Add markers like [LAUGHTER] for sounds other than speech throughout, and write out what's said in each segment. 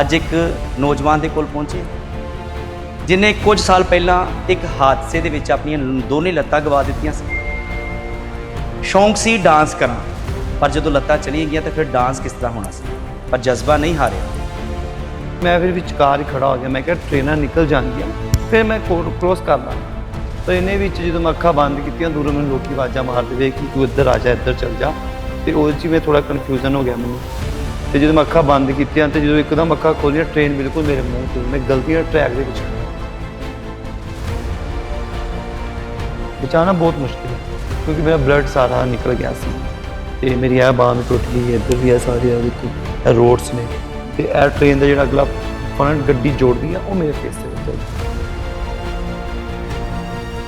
ਅੱਜ ਇੱਕ ਨੌਜਵਾਨ ਦੇ ਕੋਲ ਪਹੁੰਚੇ, ਜਿਨੇ ਕੁਝ ਸਾਲ ਪਹਿਲਾਂ ਇੱਕ ਹਾਦਸੇ ਦੇ ਵਿੱਚ ਆਪਣੀਆਂ ਦੋਨੇ ਲੱਤਾਂ ਗਵਾ ਦਿੱਤੀਆਂ ਸੀ। ਸ਼ੌਂਕ ਸੀ ਡਾਂਸ ਕਰਾਂ, ਪਰ ਜਦੋਂ ਲੱਤਾਂ ਚਲੀਆਂ ਗਈਆਂ ਤਾਂ ਫਿਰ ਡਾਂਸ ਕਿਸ ਤਰ੍ਹਾਂ ਹੋਣਾ ਸੀ? ਪਰ ਜਜ਼ਬਾ ਨਹੀਂ ਹਾਰਿਆ। ਮੈਂ ਫਿਰ ਵਿਚਕਾਰ ਹੀ ਖੜਾ ਹੋ ਗਿਆ। ਮੈਂ ਕਿਹਾ, ਟ੍ਰੇਨਾਂ ਨਿਕਲ ਜਾਂਦੀਆਂ ਫਿਰ ਮੈਂ ਕੋਡ ਕ੍ਰੋਸ ਕਰਦਾ ਤਾਂ ਇਹਨੇ ਵਿੱਚ ਜਦੋਂ ਮੈਂ ਅੱਖਾਂ ਬੰਦ ਕੀਤੀਆਂ, ਦੂਰੋਂ ਮੈਨੂੰ ਲੋਕੀ ਆਵਾਜ਼ਾਂ ਮਾਰਦੇ ਵੇ ਕਿ ਤੂੰ ਇੱਧਰ ਆ ਜਾ, ਇੱਧਰ ਚੱਲ ਜਾ। ਤੇ ਉਹਦੇ 'ਚ ਹੀ ਮੈਂ ਥੋੜਾ ਕਨਫਿਊਜ਼ਨ ਹੋ ਗਿਆ ਮੈਨੂੰ। ਤੇ ਜਦੋਂ ਮੈਂ ਅੱਖਾਂ ਬੰਦ ਕੀਤੀਆਂ ਤੇ ਜਦੋਂ ਇੱਕਦਮ ਅੱਖਾਂ ਖੋਲੀਆਂ ਟ੍ਰੇਨ ਬਿਲਕੁਲ ਮੇਰੇ ਮੂੰਹ ਤੇ, ਮੈਂ ਗਲਤੀ ਨਾਲ ਟਰੈਕ ਦੇ ਵਿੱਚ ਬਚਾਉਣਾ ਬਹੁਤ ਮੁਸ਼ਕਿਲ ਹੈ, ਕਿਉਂਕਿ ਮੇਰਾ ਬਲੱਡ ਸਾਰਾ ਨਿਕਲ ਗਿਆ ਸੀ ਤੇ ਮੇਰੀ ਇਹ ਬਾਂਹ ਵੀ ਟੁੱਟ ਗਈ ਹੈ, ਇੱਧਰ ਵੀ ਇਹ ਸਾਰੇ ਆ ਦੇਖੋ ਇਹ ਰੋਡਸ ਨੇ ਤੇ ਇਹ ਟ੍ਰੇਨ ਦਾ ਜਿਹੜਾ ਅਗਲਾ ਫਰੰਟ ਗੱਡੀ ਜੋੜਦੀ ਆ, ਉਹ ਮੇਰੇ ਫੇਸ ਦੇ ਵਿੱਚ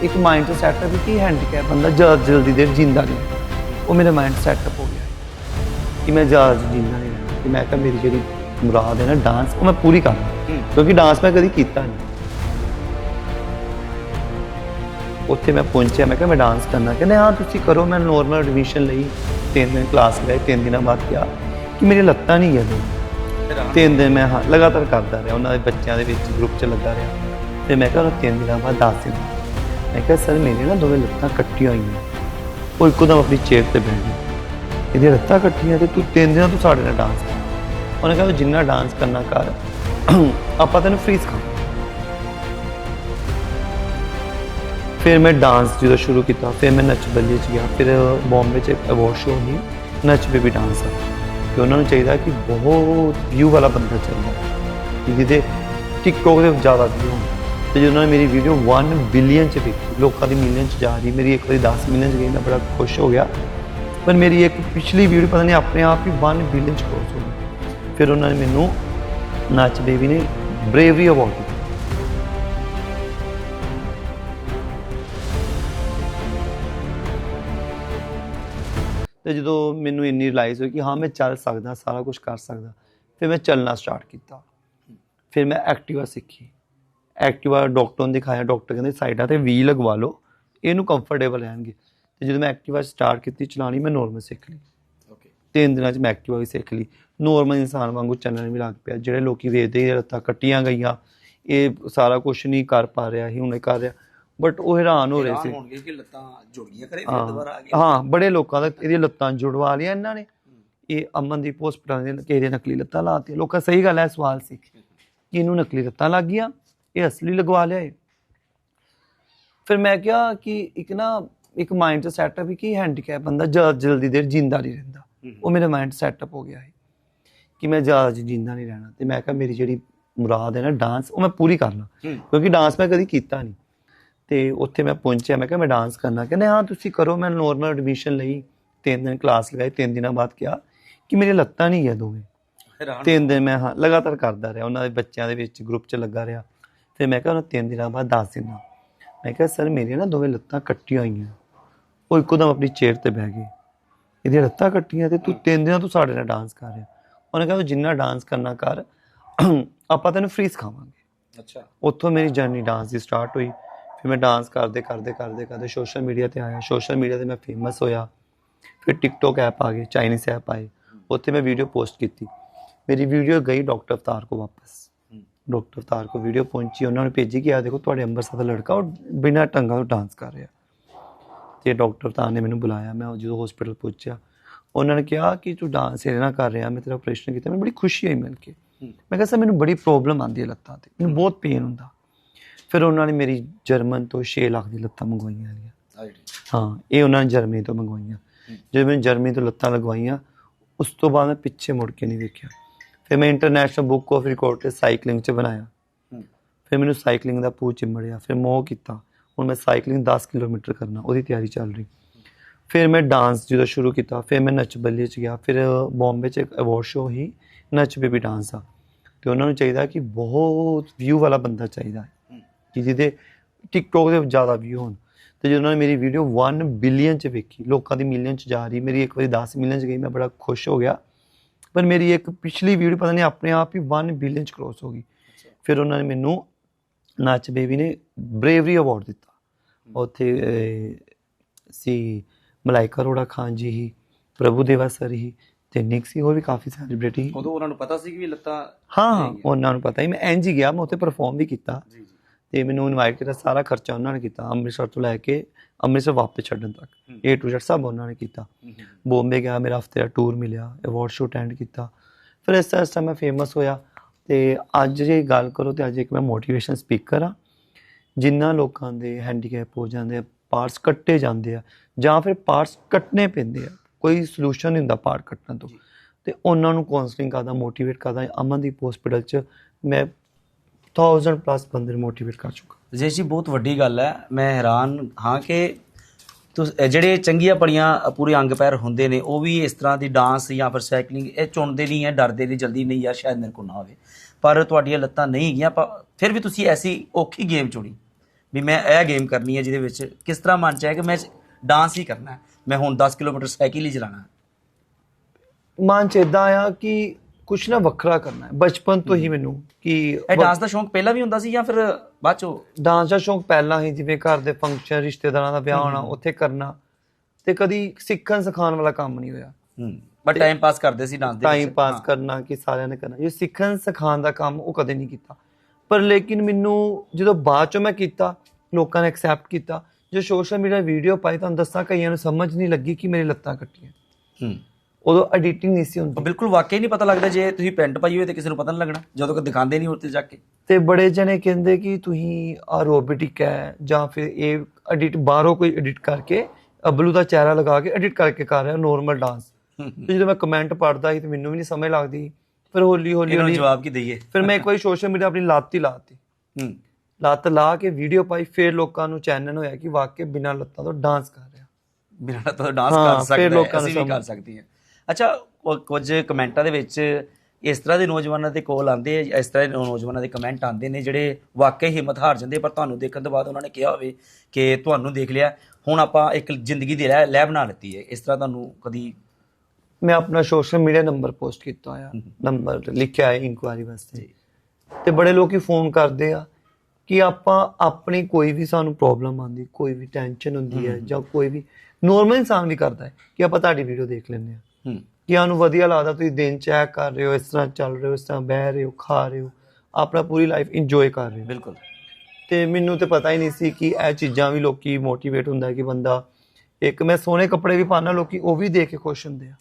ਇੱਕ ਮਾਈਂਡ ਤੇ ਸੈਟਅਪ ਕਿ ਹੈਂਡੀਕੈਪ ਬੰਦਾ ਜ਼ਿਆਦਾ ਜਲਦੀ ਦੇਰ ਜਿੰਦਾ ਨਹੀਂ, ਉਹ ਮੇਰੇ ਮਾਈਂਡ ਸੈਟਅਪ ਹੋ ਗਿਆ ਕਿ ਮੈਂ ਜ਼ਿਆਦਾ ਜਿੰਦਾ ਨਹੀਂ। ਕਿ ਮੈਂ ਕਿਹਾ ਮੇਰੀ ਜਿਹੜੀ ਮੁਰਾਦ ਹੈ ਨਾ ਡਾਂਸ ਉਹ ਮੈਂ ਪੂਰੀ ਕਰਾਂ ਕਿਉਂਕਿ ਡਾਂਸ ਮੈਂ ਕਦੀ ਕੀਤਾ ਨਹੀਂ। ਉੱਥੇ ਮੈਂ ਪਹੁੰਚਿਆ ਮੈਂ ਕਿਹਾ ਮੈਂ ਡਾਂਸ ਕਰਨਾ। ਕਹਿੰਦੇ ਹਾਂ ਤੁਸੀਂ ਕਰੋ ਮੈਂ ਨੋਰਮਲ ਐਡਮਿਸ਼ਨ ਲਈ ਤਿੰਨ ਦਿਨ ਕਲਾਸ ਲਈ ਤਿੰਨ ਦਿਨਾਂ ਬਾਅਦ ਕਿਹਾ ਕਿ ਮੇਰੀ ਲੱਤਾਂ ਨਹੀਂ ਗਈਆਂ ਤਿੰਨ ਦਿਨ ਮੈਂ ਹਾਂ ਲਗਾਤਾਰ ਕਰਦਾ ਰਿਹਾ ਉਹਨਾਂ ਦੇ ਬੱਚਿਆਂ ਦੇ ਵਿੱਚ ਗਰੁੱਪ 'ਚ ਲੱਗਾ ਰਿਹਾ। ਤੇ ਮੈਂ ਕਿਹਾ ਤਿੰਨ ਦਿਨਾਂ ਬਾਅਦ ਦੱਸ ਦਿਨ ਮੈਂ ਕਿਹਾ ਸਰ ਮੇਰੇ ਨਾ ਦੋਵੇਂ ਲੱਤਾਂ ਕੱਟੀਆਂ ਹੋਈਆਂ ਉਹ ਇੱਕਦਮ ਆਪਣੀ ਚੇਅਰ ਤੇ ਬੈਠ ਗਿਆ ਇਹਦੀਆਂ ਲੱਤਾਂ ਕੱਟੀਆਂ ਤੇ ਤੂੰ ਤਿੰਨ ਦਿਨਾਂ ਤੋਂ ਸਾਡੇ ਨਾਲ ਡਾਂਸ ਕਰ। ਉਹਨੇ ਕਿਹਾ ਤੂੰ ਜਿੰਨਾ ਡਾਂਸ ਕਰਨਾ ਕਰ, ਆਪਾਂ ਤੈਨੂੰ ਫ੍ਰੀ ਸਿਖਾਵਾਂਗੇ। ਫਿਰ ਮੈਂ ਡਾਂਸ ਜਦੋਂ ਸ਼ੁਰੂ ਕੀਤਾ, ਫਿਰ ਮੈਂ ਨੱਚ ਬੱਲੀਏ ਚ ਗਿਆ, ਫਿਰ ਬੰਬੇ ਚ ਇੱਕ ਅਵਾਰਡ ਸ਼ੋਅ ਨਹੀਂ ਨੱਚ ਬੇਬੀ ਡਾਂਸ ਆ। ਕਿ ਉਹਨਾਂ ਨੂੰ ਚਾਹੀਦਾ ਕਿ ਬਹੁਤ ਵਿਊ ਵਾਲਾ ਬੰਦਾ ਚਾਹੀਦਾ। ਕਿ ਜਿਹਦੇ ਟਿਕਟੋਕ ਦੇ ਜ਼ਿਆਦਾ ਵਿਊ ਹੋਣ। ਤੇ ਜਦੋਂ ਉਹਨਾਂ ਨੇ ਮੇਰੀ ਵੀਡੀਓ 1 ਬਿਲੀਅਨ ਚ ਵੇਖੀ ਲੋਕਾਂ ਦੀ ਮਿਲੀਅਨ ਚ ਜਾ ਰਹੀ, ਮੇਰੀ ਇੱਕ ਵਾਰੀ 10 ਮਿਲੀਅਨ ਚ ਗਈ, ਮੈਂ ਬੜਾ ਖੁਸ਼ ਹੋ ਗਿਆ। ਪਰ ਮੇਰੀ ਇੱਕ ਪਿਛਲੀ ਵੀਡੀਓ ਪਤਾ ਨਹੀਂ ਆਪਣੇ ਆਪ ਹੀ 1 ਬਿਲੀਅਨ ਚ ਕ੍ਰੋਸ ਹੋ ਗਈ ਫਿਰ ਉਹਨਾਂ ਨੇ ਮੈਨੂੰ ਨੱਚ ਬੇਬੀ ਨੇ ਬ੍ਰੇਵਰੀ ਅਵਾਰਡ ਦਿੱਤਾ। ਤੇ ਜਦੋਂ ਮੈਨੂੰ ਇੰਨੀ ਰਿਅਲਾਈਜ਼ ਹੋਈ ਕਿ ਹਾਂ, ਮੈਂ ਚੱਲ ਸਕਦਾ, ਸਾਰਾ ਕੁਝ ਕਰ ਸਕਦਾ, ਫਿਰ ਮੈਂ ਚੱਲਣਾ ਸਟਾਰਟ ਕੀਤਾ। ਫਿਰ ਮੈਂ ਐਕਟਿਵਾ ਸਿੱਖੀ। ਐਕਟਿਵਾ ਡਾਕਟਰ ਨੂੰ ਦਿਖਾਇਆ। ਡਾਕਟਰ ਕਹਿੰਦੇ, ਸਾਈਡਾਂ ਤੇ ਵੀ ਲਗਵਾ ਲਓ। ਇਹਨੂੰ ਕੰਫਰਟੇਬਲ ਰਹਿਣਗੇ। ਤੇ ਜਦੋਂ ਮੈਂ ਐਕਟਿਵਾ ਸਟਾਰਟ ਕੀਤੀ ਚਲਾਣੀ ਮੈਂ ਨੋਰਮਲ ਸਿੱਖ ਲਈ। ਓਕੇ ਤਿੰਨ ਦਿਨਾਂ 'ਚ ਮੈਂ ਐਕਟਿਵਾ ਵੀ ਸਿੱਖ ਲਈ। ਨੋਰਮਲ ਇਨਸਾਨ ਵਾਂਗੂ ਚੱਲਣ ਵੀ ਲੱਗ ਪਿਆ। ਜਿਹੜੇ ਲੋਕੀ ਵੇਚਦੇ ਇਹ ਲੱਤਾਂ ਕੱਟੀਆਂ ਗਈਆਂ ਇਹ ਸਾਰਾ ਕੁਝ ਨਹੀਂ ਕਰ ਪਾ ਰਿਹਾ ਸੀ ਹੁਣ ਕਰ ਰਿਹਾ। ਬਟ ਉਹ ਹੈਰਾਨ ਹੋ ਰਹੇ ਸੀ। ਹੋਣਗੇ ਕਿ ਲੱਤਾਂ ਜੁੜ ਗਈਆਂ ਕਰੇ ਹਾਂ। ਹਾਂ ਬੜੇ ਲੋਕਾਂ ਦਾ ਇਹਦੀਆਂ ਲੱਤਾਂ ਜੁੜਵਾ ਲਿਆ ਇਹਨਾਂ ਨੇ। ਇਹ ਅਮਨਦੀਪ ਹਸਪਤਾਲ ਦੇ ਕਿਸੇ ਦੇ ਨਕਲੀ ਲੱਤਾਂ ਲਾਤੀ ਲੋਕਾਂ ਸਹੀ ਗੱਲ ਹੈ ਸਵਾਲ ਸੀ ਕਿ ਇਹਨੂੰ ਨਕਲੀ ਲੱਤਾਂ ਲੱਗ ਗਈਆਂ ਇਹ ਅਸਲੀ ਲਗਵਾ ਲਿਆ ਫਿਰ ਮੈਂ ਕਿਹਾ ਕਿ ਇੱਕ ਨਾ ਇੱਕ ਮਾਈਂਡ ਤੇ ਸੈਟਅਪ ਕਿ ਹੈਂਡੀਕੈਪ ਬੰਦਾ ਜ਼ਿਆਦਾ ਜਲਦੀ ਦੇਰ ਜਿੰਦਾ ਨਹੀਂ ਰਹਿੰਦਾ। ਉਹ ਮੇਰੇ ਮਾਈਂਡ ਸੈਟਅਪ ਹੋ ਗਿਆ ਹੈ ਕਿ ਮੈਂ ਜ਼ਿਆਦਾ ਜਿੰਦਾ ਨਹੀਂ ਰਹਿਣਾ ਤੇ ਮੈਂ ਕਿਹਾ ਮੇਰੀ ਜਿਹੜੀ ਮੁਰਾਦ ਹੈ ਨਾ ਡਾਂਸ ਉਹ ਮੈਂ ਪੂਰੀ ਕਰਨਾ ਕਿਉਂਕਿ ਡਾਂਸ ਮੈਂ ਕਦੀ ਕੀਤਾ ਨਹੀਂ। ਤੇ ਉੱਥੇ ਮੈਂ ਪਹੁੰਚਿਆ ਮੈਂ ਕਿਹਾ ਮੈਂ ਡਾਂਸ ਕਰਨਾ। ਕਹਿੰਦੇ ਹਾਂ ਤੁਸੀਂ ਕਰੋ। ਮੈਂ ਨੋਰਮਲ ਐਡਮਿਸ਼ਨ ਲਈ ਤਿੰਨ ਦਿਨ ਕਲਾਸ ਲਗਾਈ ਤਿੰਨ ਦਿਨਾਂ ਬਾਅਦ ਕਿਹਾ ਕਿ ਮੇਰੀ ਲੱਤਾਂ ਨਹੀਂ ਗਿਆ ਦੋਵੇਂ। ਤਿੰਨ ਦਿਨ ਮੈਂ ਹਾਂ ਲਗਾਤਾਰ ਕਰਦਾ ਰਿਹਾ। ਉਹਨਾਂ ਦੇ ਬੱਚਿਆਂ ਦੇ ਵਿੱਚ ਗਰੁੱਪ 'ਚ ਲੱਗਾ ਰਿਹਾ। ਫਿਰ ਮੈਂ ਕਿਹਾ ਉਹਨਾਂ ਤਿੰਨ ਦਿਨਾਂ ਬਾਅਦ ਦੱਸ ਦਿਨਾਂ ਮੈਂ ਕਿਹਾ ਸਰ ਮੇਰੀਆਂ ਨਾ ਦੋਵੇਂ ਲੱਤਾਂ ਕੱਟੀਆਂ ਹੋਈਆਂ। ਉਹ ਇੱਕਦਮ ਆਪਣੀ ਚੇਅਰ ਤੇ ਬਹਿ ਗਏ ਇਹਦੀਆਂ ਲੱਤਾਂ ਕੱਟੀਆਂ ਤੇ ਤੂੰ ਤਿੰਨ ਦਿਨਾਂ ਤੋਂ ਸਾਡੇ ਨਾਲ ਡਾਂਸ ਕਰ ਰਿਹਾ। ਉਹਨੇ ਕਿਹਾ ਜਿੰਨਾ ਡਾਂਸ ਕਰਨਾ ਕਰ [CLEARS THROAT] ਆਪਾਂ ਤੈਨੂੰ ਫ੍ਰੀ ਸਿਖਾਵਾਂਗੇ ਅੱਛਾ। ਉੱਥੋਂ ਮੇਰੀ ਜਰਨੀ ਡਾਂਸ ਦੀ ਸਟਾਰਟ ਹੋਈ। ਫਿਰ ਮੈਂ ਡਾਂਸ ਕਰਦੇ ਕਰਦੇ ਕਰਦੇ ਕਰਦੇ ਸੋਸ਼ਲ ਮੀਡੀਆ ਤੇ ਆਇਆ। ਸੋਸ਼ਲ ਮੀਡੀਆ ਤੇ ਮੈਂ ਫੇਮਸ ਹੋਇਆ। ਫਿਰ ਟਿਕਟੋਕ ਐਪ ਆ ਗਏ ਚਾਈਨੀਜ਼ ਐਪ ਆਏ। ਉੱਥੇ ਮੈਂ ਵੀਡੀਓ ਪੋਸਟ ਕੀਤੀ। ਮੇਰੀ ਵੀਡੀਓ ਗਈ ਡਾਕਟਰ ਅਵਤਾਰ ਕੋ ਵਾਪਸ। ਡਾਕਟਰ ਅਵਤਾਰ ਕੋ ਵੀਡੀਓ ਪਹੁੰਚੀ। ਉਹਨਾਂ ਨੇ ਭੇਜੀ ਕਿ ਆ ਦੇਖੋ ਤੁਹਾਡੇ ਅੰਮ੍ਰਿਤਸਰ ਦਾ ਲੜਕਾ ਉਹ ਬਿਨਾਂ ਟੰਗਾਂ ਤੋਂ ਡਾਂਸ ਕਰ ਰਿਹਾ। ਤੇ ਡਾਕਟਰ ਅਵਤਾਰ ਨੇ ਮੈਨੂੰ ਬੁਲਾਇਆ ਮੈਂ ਜਦੋਂ ਹਸਪੀਟਲ ਪਹੁੰਚਿਆ ਉਹਨਾਂ ਨੇ ਕਿਹਾ ਕਿ ਤੂੰ ਡਾਂਸ ਇਹਦੇ ਨਾਲ ਕਰ ਰਿਹਾ ਮੈਂ ਤੇਰਾ ਆਪਰੇਸ਼ਨ ਕੀਤਾ ਮੈਨੂੰ ਬੜੀ ਖੁਸ਼ੀ ਹੋਈ ਮਿਲ ਕੇ। ਮੈਂ ਕਿਹਾ ਸਰ ਮੈਨੂੰ ਬੜੀ ਪ੍ਰੋਬਲਮ ਆਉਂਦੀ ਹੈ ਲੱਤਾਂ ਤੇ ਮੈਨੂੰ ਬਹੁਤ ਪੇਨ ਹੁੰਦਾ। ਫਿਰ ਉਹਨਾਂ ਨੇ ਮੇਰੀ ਜਰਮਨ ਤੋਂ 6 ਲੱਖ ਦੀ ਲੱਤਾਂ ਮੰਗਵਾਈਆਂ ਨੇ ਹਾਂ ਇਹ ਉਹਨਾਂ ਨੇ ਜਰਮਨੀ ਤੋਂ ਮੰਗਵਾਈਆਂ। ਜਦੋਂ ਮੈਂ ਜਰਮਨੀ ਤੋਂ ਲੱਤਾਂ ਲਗਵਾਈਆਂ ਉਸ ਤੋਂ ਬਾਅਦ ਮੈਂ ਪਿੱਛੇ ਮੁੜ ਕੇ ਨਹੀਂ ਦੇਖਿਆ ਫਿਰ ਮੈਂ ਇੰਟਰਨੈਸ਼ਨਲ ਬੁੱਕ ਆਫ ਰਿਕਾਰਡ ਤੇ ਸਾਈਕਲਿੰਗ 'ਚ ਬਣਾਇਆ। ਫਿਰ ਮੈਨੂੰ ਸਾਈਕਲਿੰਗ ਦਾ ਪੂਛ ਚਿੰਬੜਿਆ ਫਿਰ ਮੋਹ ਕੀਤਾ। ਹੁਣ ਮੈਂ ਸਾਈਕਲਿੰਗ 10 ਕਿਲੋਮੀਟਰ ਕਰਨਾ ਉਹਦੀ ਤਿਆਰੀ ਚੱਲ ਰਹੀ। ਫਿਰ ਮੈਂ ਡਾਂਸ ਜਦੋਂ ਸ਼ੁਰੂ ਕੀਤਾ ਫਿਰ ਮੈਂ ਨੱਚ ਬੱਲੀਏ 'ਚ ਗਿਆ ਫਿਰ ਬੰਬੇ 'ਚ ਇੱਕ ਅਵਾਰਡ ਸ਼ੋਅ ਹੀ ਨੱਚ ਬੇਬੀ ਡਾਂਸ ਆ ਤੇ ਉਹਨਾਂ ਨੂੰ ਚਾਹੀਦਾ ਕਿ ਬਹੁਤ ਵਿਊ ਵਾਲਾ ਬੰਦਾ ਚਾਹੀਦਾ ਹੈ ਕਿ ਜਿਹਦੇ ਟਿਕਟੋਕ ਦੇ ਜ਼ਿਆਦਾ ਵਿਊ ਹੋਣ। ਤੇ ਜਦੋਂ ਉਹਨਾਂ ਨੇ ਮੇਰੀ ਵੀਡੀਓ 1 ਬਿਲੀਅਨ ਚ ਵੇਖੀ ਲੋਕਾਂ ਦੀ ਮਿਲੀਅਨ ਚ ਜਾ ਰਹੀ ਮੇਰੀ ਇੱਕ ਵਾਰੀ 10 ਮਿਲੀਅਨ ਚ ਗਈ ਮੈਂ ਬੜਾ ਖੁਸ਼ ਹੋ ਗਿਆ। ਪਰ ਮੇਰੀ ਇੱਕ ਪਿਛਲੀ ਵੀਡੀਓ ਪਤਾ ਨਹੀਂ ਆਪਣੇ ਆਪ ਹੀ 1 ਬਿਲੀਅਨ ਚ ਕ੍ਰੋਸ ਹੋ ਗਈ। ਫਿਰ ਉਹਨਾਂ ਨੇ ਮੈਨੂੰ ਨੱਚ ਬੇਬੀ ਨੇ ਬ੍ਰੇਵਰੀ ਅਵਾਰਡ ਦਿੱਤਾ। ਉੱਥੇ ਸੀ ਮਲਾਈਕਾ ਅਰੋੜਾ ਖਾਨ ਜੀ ਹੀ ਪ੍ਰਭੂ ਦੇਵਾ ਸਰ ਹੀ ਤੇ ਨਿਕ ਸੀ ਹੋਰ ਵੀ ਕਾਫੀ ਸੈਲੀਬ੍ਰਿਟੀ ਉਦੋਂ ਉਹਨਾਂ ਨੂੰ ਪਤਾ ਸੀ ਕਿ ਵੀ ਲੱਤਾਂ ਹਾਂ ਹਾਂ ਉਹਨਾਂ ਨੂੰ ਪਤਾ ਹੀ ਮੈਂ ਇੰਜ ਹੀ ਗਿਆ ਮੈਂ ਉੱਥੇ ਪਰਫਾਰਮ ਵੀ ਕੀਤਾ ਜੀ ਜੀ। ਤੇ ਮੈਨੂੰ ਇਨਵਾਈਟ ਕੀਤਾ ਸਾਰਾ ਖਰਚਾ ਉਹਨਾਂ ਨੇ ਕੀਤਾ ਅੰਮ੍ਰਿਤਸਰ ਤੋਂ ਲੈ ਕੇ ਅੰਮ੍ਰਿਤਸਰ ਵਾਪਸ ਛੱਡਣ ਤੱਕ। A to Z ਸਭ ਉਹਨਾਂ ਨੇ ਕੀਤਾ। ਬੰਬੇ ਗਿਆ ਮੇਰਾ ਹਫ਼ਤੇ ਦਾ ਟੂਰ ਮਿਲਿਆ ਅਵਾਰਡ ਸ਼ੋ ਅਟੈਂਡ ਕੀਤਾ। ਫਿਰ ਇਸ ਤਰ੍ਹਾਂ ਇਸ ਤਰ੍ਹਾਂ ਮੈਂ ਫੇਮਸ ਹੋਇਆ ਤੇ ਅੱਜ ਜੇ ਗੱਲ ਕਰੋ ਤੇ ਅੱਜ ਇੱਕ ਮੈਂ ਮੋਟੀਵੇਸ਼ਨ ਸਪੀਕਰ ਆ ਜਿਨ੍ਹਾਂ ਲੋਕਾਂ ਦੇ ਹੈਂਡੀਕੈਪ ਹੋ ਜਾਂਦੇ ਆ ਪਾਰਟਸ ਕੱਟੇ ਜਾਂਦੇ ਆ ਜਾਂ ਫਿਰ ਪਾਰਟਸ ਕੱਟਨੇ ਪੈਂਦੇ ਆ ਕੋਈ ਸੋਲੂਸ਼ਨ ਨਹੀਂ ਹੁੰਦਾ ਪਾਰਟ ਕੱਟਣ ਤੋਂ। ਤੇ ਉਹਨਾਂ ਨੂੰ ਕਾਉਂਸਲਿੰਗ ਕਰਦਾ ਮੋਟੀਵੇਟ ਕਰਦਾ ਅਮਨਦੀਪ ਹਸਪੀਟਲ ਚ ਮੈਂ 1000 ਪਲੱਸ ਬੰਦੇ ਨੂੰ ਮੋਟੀਵੇਟ ਕਰ ਚੁੱਕਾ। ਰਜੇਸ਼ ਜੀ ਬਹੁਤ ਵੱਡੀ ਗੱਲ ਹੈ ਮੈਂ ਹੈਰਾਨ ਹਾਂ ਕਿ ਜਿਹੜੇ ਚੰਗੀਆਂ ਪੜੀਆਂ ਪੂਰੇ ਅੰਗ ਪੈਰ ਹੁੰਦੇ ਨੇ ਉਹ ਵੀ ਇਸ ਤਰ੍ਹਾਂ ਦੀ ਡਾਂਸ ਜਾਂ ਫਿਰ ਸਾਈਕਲਿੰਗ ਇਹ ਚੁਣਦੇ ਨਹੀਂ ਹੈ ਡਰਦੇ ਨਹੀਂ ਜਲਦੀ ਨਹੀਂ ਯਾਰ ਸ਼ਾਇਦ ਮੇਰੇ ਕੋਲ ਨਾ ਹੋਵੇ। ਪਰ ਤੁਹਾਡੀਆਂ ਲੱਤਾਂ ਨਹੀਂ ਪਰ ਫਿਰ ਵੀ ਤੁਸੀਂ ਐਸੀ ਔਖੀ ਗੇਮ ਚੁਣੀ। ਵੀ ਮੈਂ ਇਹ ਗੇਮ ਕਰਨੀ ਹੈ ਜਿਹਦੇ ਵਿੱਚ ਕਿਸ ਤਰ੍ਹਾਂ ਮਨ ਚ ਹੈ ਕਿ ਮੈਂ ਡਾਂਸ ਹੀ ਕਰਨਾ ਹੈ। ਮੈਂ ਹੁਣ 10 ਕਿਲੋਮੀਟਰ ਸਾਈਕਲ ਹੀ ਚਲਾਣਾ ਮਨ ਚ ਇਦਾਂ ਆ ਕਿ ਕੁਛ ਨਾ ਵੱਖਰਾ ਕਰਨਾ ਹੈ। ਬਚਪਨ ਤੋਂ ਹੀ ਮੈਨੂੰ ਕਿ ਇਹ ਡਾਂਸ ਦਾ ਸ਼ੌਂਕ ਪਹਿਲਾਂ ਵੀ ਹੁੰਦਾ ਸੀ ਜਾਂ ਫਿਰ ਬਾਅਦ ਚੋਂ? ਡਾਂਸ ਦਾ ਸ਼ੌਂਕ ਪਹਿਲਾਂ ਹੀ ਜਿਵੇਂ ਘਰ ਦੇ ਫੰਕਸ਼ਨ ਰਿਸ਼ਤੇਦਾਰਾਂ ਦਾ ਵਿਆਹ ਹੋਣਾ ਉੱਥੇ ਕਰਨਾ ਤੇ ਕਦੀ ਸਿੱਖਣ ਸਿਖਾਉਣ ਵਾਲਾ ਕੰਮ ਨਹੀਂ ਹੋਇਆ। ਹੂੰ। ਬਟ ਟਾਈਮ ਪਾਸ ਕਰਦੇ ਸੀ ਡਾਂਸ ਦੇ ਵਿੱਚ। Time pass. ਕਰਨਾ ਕਿ ਸਾਰਿਆਂ ਨੇ ਕਰਨਾ। ਇਹ ਸਿੱਖਣ ਸਿਖਾਉਣ ਦਾ ਕੰਮ ਉਹ ਕਦੇ ਨਹੀਂ ਕੀਤਾ। ਪਰ ਲੇਕਿਨ ਮੈਨੂੰ ਜਦੋਂ ਬਾਅਦ ਚੋਂ ਮੈਂ ਕੀਤਾ ਲੋਕਾਂ ਨੇ ਐਕਸੈਪਟ ਕੀਤਾ ਜੋ ਸੋਸ਼ਲ ਮੀਡੀਆ ਵੀਡੀਓ ਪਾਈ ਤੁਹਾਨੂੰ ਦੱਸਾਂ ਕਈਆਂ ਨੂੰ ਸਮਝ ਨਹੀਂ ਲੱਗੀ ਕਿ ਮੇਰੀ ਲੱਤਾਂ ਕੱਟੀਆਂ। ਹੂੰ। ਉਦੋਂ ਐਡੀਟਿੰਗ ਨਹੀਂ ਸੀ ਹੁੰਦੀ। ਬਿਲਕੁਲ ਵਾਕਈ ਨਹੀਂ ਪਤਾ ਲੱਗਦਾ ਜੇ ਤੁਸੀਂ ਪੈਂਟ ਪਾਈ ਹੋਏ ਤੇ ਕਿਸੇ ਨੂੰ ਪਤਾ ਨਹੀਂ ਲੱਗਣਾ ਜਦੋਂ ਕਿ ਦਿਖਾਉਂਦੇ ਨਹੀਂ ਉੱਤੇ ਜਾ ਕੇ। ਤੇ ਬੜੇ ਜਣੇ ਕਹਿੰਦੇ ਕਿ ਤੁਸੀਂ ਰੋਬੋਟਿਕ ਹੈ ਜਾਂ ਫਿਰ ਇਹ ਐਡਿਟ ਬਾਹਰੋਂ ਕੋਈ ਐਡਿਟ ਕਰਕੇ ਅਬਲੂ ਦਾ ਚਿਹਰਾ ਲਗਾ ਕੇ ਐਡਿਟ ਕਰਕੇ ਕਰ ਰਿਹਾ ਨਾਰਮਲ ਡਾਂਸ ਤੇ ਜਦੋਂ ਮੈਂ ਕਮੈਂਟ ਪੜਦਾ ਸੀ ਤੇ ਮੈਨੂੰ ਵੀ ਨਹੀਂ ਸਮਝ ਲੱਗਦੀ ਫਿਰ ਹੌਲੀ ਹੌਲੀ ਇਹਨਾਂ ਨੂੰ ਜਵਾਬ ਕੀ ਦਈਏ? ਫਿਰ ਮੈਂ ਇੱਕ ਵਾਰੀ ਸੋਸ਼ਲ ਮੀਡੀਆ ਆਪਣੀ ਲੱਤ ਹੀ ਲਾਤੀ। ਹੂੰ। ਲੱਤ ਲਾ ਕੇ ਵੀਡੀਓ ਪਾਈ ਫਿਰ ਲੋਕਾਂ ਨੂੰ ਚੈਨਲ ਹੋਇਆ ਕਿ ਵਾਕਈ ਬਿਨਾਂ ਲੱਤਾਂ ਤੋਂ ਡਾਂਸ ਕਰ ਰਿਹਾ। ਬਿਨਾਂ ਤਾਂ ਡਾਂਸ ਕਰ ਫਿਰ ਸਕਦਾ ਲੋਕਾਂ ਹੈ ਨੂੰ ਅਸੀਂ ਵੀ ਕਰ ਸਕਦੀ ਹਾਂ ਅੱਛਾ ਕੁਝ ਕਮੈਂਟਾਂ ਦੇ ਵਿੱਚ ਇਸ ਤਰ੍ਹਾਂ ਦੇ ਨੌਜਵਾਨਾਂ ਦੇ ਕੋਲ ਆਉਂਦੇ ਆ, ਇਸ ਤਰ੍ਹਾਂ ਦੇ ਨੌਜਵਾਨਾਂ ਦੇ ਕਮੈਂਟ ਆਉਂਦੇ ਨੇ ਜਿਹੜੇ ਵਾਕਈ ਹਿੰਮਤ ਹਾਰ ਜਾਂਦੇ ਪਰ ਤੁਹਾਨੂੰ ਦੇਖਣ ਤੋਂ ਬਾਅਦ ਉਹਨਾਂ ਨੇ ਕਿਹਾ ਹੋਵੇ ਕਿ ਤੁਹਾਨੂੰ ਦੇਖ ਲਿਆ। ਹੁਣ ਆਪਾਂ ਇੱਕ ਜ਼ਿੰਦਗੀ ਦੀ ਲੈ ਲੈ ਬਣਾ ਲਿੱਤੀ ਹੈ। ਇਸ ਤਰ੍ਹਾਂ ਤੁਹਾਨੂੰ ਕਦੀ ਮੈਂ ਆਪਣਾ ਸੋਸ਼ਲ ਮੀਡੀਆ ਨੰਬਰ ਪੋਸਟ ਕੀਤਾ ਹੋਇਆ। ਨੰਬਰ ਲਿਖਿਆ ਹੈ ਇਨਕੁਆਇਰੀ ਵਾਸਤੇ। ਤੇ ਬੜੇ ਲੋਕੀ ਫੋਨ ਕਰਦੇ ਆ ਕਿ ਆਪਾਂ ਆਪਣੀ ਕੋਈ ਵੀ ਸਾਨੂੰ ਪ੍ਰੋਬਲਮ ਆਉਂਦੀ ਕੋਈ ਵੀ ਟੈਨਸ਼ਨ ਹੁੰਦੀ ਹੈ। ਜਾਂ ਕੋਈ ਵੀ ਨੋਰਮਲ ਇਨਸਾਨ ਵੀ ਕਰਦਾ ਹੈ ਕਿ ਆਪਾਂ ਤੁਹਾਡੀ ਵੀਡੀਓ ਦੇਖ ਲੈਂਦੇ ਆ ਕਿ ਸਾਨੂੰ ਵਧੀਆ ਲੱਗਦਾ ਤੁਸੀਂ ਦਿਨ ਚੈੱਕ ਕਰ ਰਹੇ ਹੋ ਇਸ ਤਰ੍ਹਾਂ ਚੱਲ ਰਹੇ ਹੋ ਇਸ ਤਰ੍ਹਾਂ ਬਹਿ ਰਹੇ ਹੋ ਖਾ ਰਹੇ ਹੋ ਆਪਣਾ ਪੂਰੀ ਲਾਈਫ ਇੰਜੋਏ ਕਰ ਰਹੇ ਹੋ। ਬਿਲਕੁਲ। ਤੇ ਮੈਨੂੰ ਤੇ ਪਤਾ ਹੀ ਨਹੀਂ ਸੀ ਕਿ ਇਹ ਚੀਜ਼ਾਂ ਵੀ ਲੋਕੀ ਮੋਟੀਵੇਟ ਹੁੰਦਾ ਕਿ ਬੰਦਾ ਇੱਕ ਮੈਂ ਸੋਹਣੇ ਕੱਪੜੇ ਵੀ ਪਾਣਾ ਲੋਕੀ ਉਹ ਵੀ ਦੇਖ ਕੇ ਖੁਸ਼ ਹੁੰਦੇ ਆ।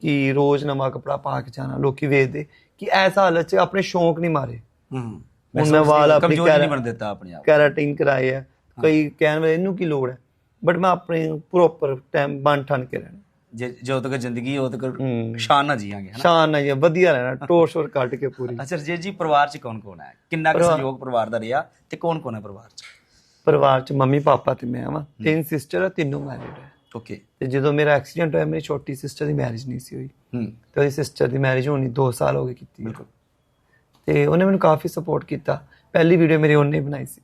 ਕਿ ਰੋਜ਼ ਨਵਾਂ ਕੱਪੜਾ ਪਾ ਕੇ ਜਾਣਾ ਲੋਕੀ ਵੇਖਦੇ ਕਿ ਐਸਾ ਹਾਲਤ 'ਚ ਆਪਣੇ ਸ਼ੌਂਕ ਨਹੀਂ ਮਾਰੇ। ਹੂੰ। ਹੁਣ ਮੈਂ ਵਾਲ ਆਪਣੀ ਕਮਜ਼ੋਰੀ ਨਹੀਂ ਬਣ ਦਿੱਤਾ ਆਪਣੇ ਆਪ। ਕੈਰਾਟਿਨ ਕਰਾਏ ਆ। ਕਈ ਕਹਿਣ ਵਾਲੇ ਇਹਨੂੰ ਕੀ ਲੋੜ ਹੈ? ਬਟ ਮੈਂ ਆਪਣੇ ਪ੍ਰੋਪਰ ਟਾਈਮ ਬਣ ਠਣ ਕੇ ਰਹਿਣਾ। ਜੇ ਤੱਕ ਜ਼ਿੰਦਗੀ ਉਦੋਂ ਤੱਕ। ਸ਼ਾਨ ਨਾਲ ਜੀਵਾਂਗੇ ਹਨਾ? ਸ਼ਾਨ ਨਾਲ ਜੀ ਵਧੀਆ ਰਹਿਣਾ ਟੋਰ ਸ਼ੋਰ ਕੱਟ ਕੇ ਪੂਰੀ। ਅੱਛਾ ਰਜੇਸ਼ ਜੀ ਪਰਿਵਾਰ 'ਚ ਕੌਣ ਕੌਣ ਹੈ? ਕਿੰਨਾ ਕੁ ਸਹਿਯੋਗ ਪਰਿਵਾਰ ਦਾ ਰਿਹਾ ਤੇ ਕੌਣ ਕੌਣ ਹੈ ਪਰਿਵਾਰ 'ਚ? ਪਰਿਵਾਰ 'ਚ ਮੰਮੀ ਪਾਪਾ ਤੇ ਮੈਂ ਆ ਤਿੰਨ ਸਿਸਟਰ ਆ ਤਿੰਨੋਂ ਮੈਰਿਡ ਹੈ ਓਕੇ ਤੇ ਜਦੋਂ ਮੇਰਾ ਐਕਸੀਡੈਂਟ ਹੋਇਆ ਮੇਰੀ ਛੋਟੀ ਸਿਸਟਰ ਦੀ ਮੈਰਿਜ ਨਹੀਂ ਸੀ ਹੋਈ। ਹੂੰ। ਤੇ ਉਹਦੀ ਸਿਸਟਰ ਦੀ ਮੈਰਿਜ ਹੋਣੀ 2 ਸਾਲ ਹੋ ਗਏ ਕੀਤੀ। ਬਿਲਕੁਲ। ਤੇ ਉਹਨੇ ਮੈਨੂੰ ਕਾਫੀ ਸਪੋਰਟ ਕੀਤਾ। ਪਹਿਲੀ ਵੀਡੀਓ ਮੇਰੀ ਉਹਨੇ ਬਣਾਈ ਸੀ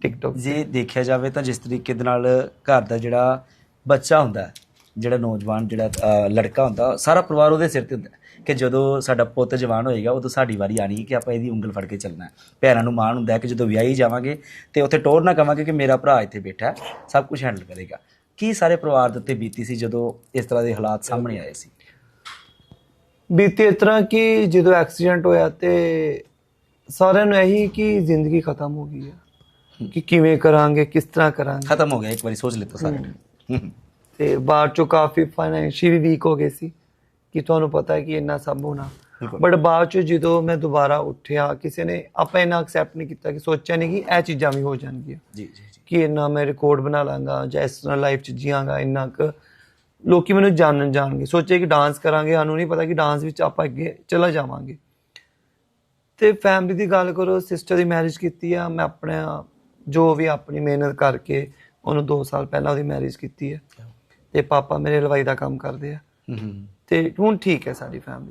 ਟਿਕਟੋਕ ਜੇ ਦੇਖਿਆ ਜਾਵੇ ਤਾਂ ਜਿਸ ਤਰੀਕੇ ਦੇ ਨਾਲ ਘਰ ਦਾ ਜਿਹੜਾ ਬੱਚਾ ਹੁੰਦਾ ਜਿਹੜਾ ਨੌਜਵਾਨ ਜਿਹੜਾ ਲੜਕਾ ਹੁੰਦਾ ਸਾਰਾ ਪਰਿਵਾਰ ਉਹਦੇ ਸਿਰ ਤੇ ਹੁੰਦਾ। ਕਿ ਜਦੋਂ ਸਾਡਾ ਪੁੱਤ ਜਵਾਨ ਹੋਏਗਾ ਉਦੋਂ ਸਾਡੀ ਵਾਰੀ ਆਣੀ ਹੈ ਕਿ ਆਪਾਂ ਇਹਦੀ ਉਂਗਲ ਫੜ ਕੇ ਚੱਲਣਾ ਹੈ। ਭੈਣਾਂ ਨੂੰ ਮਾਣ ਹੁੰਦਾ ਹੈ ਕਿ ਜਦੋਂ ਵਿਆਹੀ ਜਾਵਾਂਗੇ ਤੇ ਉੱਥੇ ਟੋਰ ਨਾ ਕਵਾਂਗੇ ਕਿ ਮੇਰਾ ਭਰਾ ਇੱਥੇ ਬੈਠਾ ਸਭ ਕੁਝ ਹੈਂਡਲ ਕਰੇਗਾ। ਕੀ ਸਾਰੇ ਪਰਿਵਾਰ ਦੇ ਉੱਤੇ ਬੀਤੀ ਸੀ ਜਦੋਂ ਇਸ ਤਰ੍ਹਾਂ ਦੇ ਹਾਲਾਤ ਸਾਹਮਣੇ ਆਏ ਸੀ? ਬੀਤੀ ਇਸ ਤਰ੍ਹਾਂ ਕਿ ਜਦੋਂ ਐਕਸੀਡੈਂਟ ਹੋਇਆ ਤੇ ਸਾਰਿਆਂ ਨੂੰ ਇਹੀ ਕਿ ਜ਼ਿੰਦਗੀ ਖਤਮ ਹੋ ਗਈ ਹੈ। ਕਿ ਕਿਵੇਂ ਕਰਾਂਗੇ ਕਿਸ ਤਰ੍ਹਾਂ ਕਰਾਂਗੇ। ਖਤਮ ਹੋ ਗਿਆ ਇੱਕ ਵਾਰੀ ਸੋਚ ਲਿੱਤਾ ਸਾਰੇ ਨੇ। ਤੇ ਬਾਅਦ ਚੋਂ ਕਾਫੀ ਫਾਈਨੈਂਸ਼ੀਅਲੀ ਵੀ ਵੀਕ ਹੋ ਗਏ ਸੀ ਕਿ ਤੁਹਾਨੂੰ ਪਤਾ ਹੈ ਕਿ ਇੰਨਾ ਸਭ ਹੋਣਾ। ਬਟ ਬਾਅਦ ਚੋਂ ਜਦੋਂ ਮੈਂ ਦੁਬਾਰਾ ਉੱਠਿਆ ਕਿਸੇ ਨੇ ਆਪਾਂ ਇਹਨਾਂ ਐਕਸੈਪਟ ਨਹੀਂ ਕੀਤਾ ਕਿ ਸੋਚਿਆ ਨਹੀਂ ਕਿ ਇਹ ਚੀਜ਼ਾਂ ਵੀ ਹੋ ਜਾਣਗੀਆਂ। ਜੀ ਜੀ। ਕਿ ਇੰਨਾ ਮੈਂ ਰਿਕਾਰਡ ਬਣਾ ਲਾਂਗਾ ਜਾਂ ਇਸ ਤਰ੍ਹਾਂ ਲਾਈਫ 'ਚ ਜੀਵਾਂਗਾ ਇੰਨਾ ਕੁ ਲੋਕੀ ਮੈਨੂੰ ਜਾਣਨ ਜਾਣਗੇ। ਸੋਚੇ ਕਿ ਡਾਂਸ ਕਰਾਂਗੇ ਸਾਨੂੰ ਨਹੀਂ ਪਤਾ ਕਿ ਡਾਂਸ ਵਿੱਚ ਆਪਾਂ ਅੱਗੇ ਚਲਾ ਜਾਵਾਂਗੇ। ਤੇ ਫੈਮਿਲੀ ਦੀ ਗੱਲ ਕਰੋ ਸਿਸਟਰ ਦੀ ਮੈਰਿਜ ਕੀਤੀ ਆ ਮੈਂ ਆਪਣਾ ਜੋ ਵੀ ਆਪਣੀ ਮਿਹਨਤ ਕਰਕੇ ਉਹਨੂੰ 2 ਸਾਲ ਪਹਿਲਾਂ ਉਹਦੀ ਮੈਰਿਜ ਕੀਤੀ ਹੈ ਤੇ ਪਾਪਾ ਮੇਰੇ ਹਲਵਾਈ ਦਾ ਕੰਮ ਕਰਦੇ ਆ। ਤੇ ਹੁਣ ਠੀਕ ਹੈ ਸਾਡੀ ਫੈਮਿਲੀ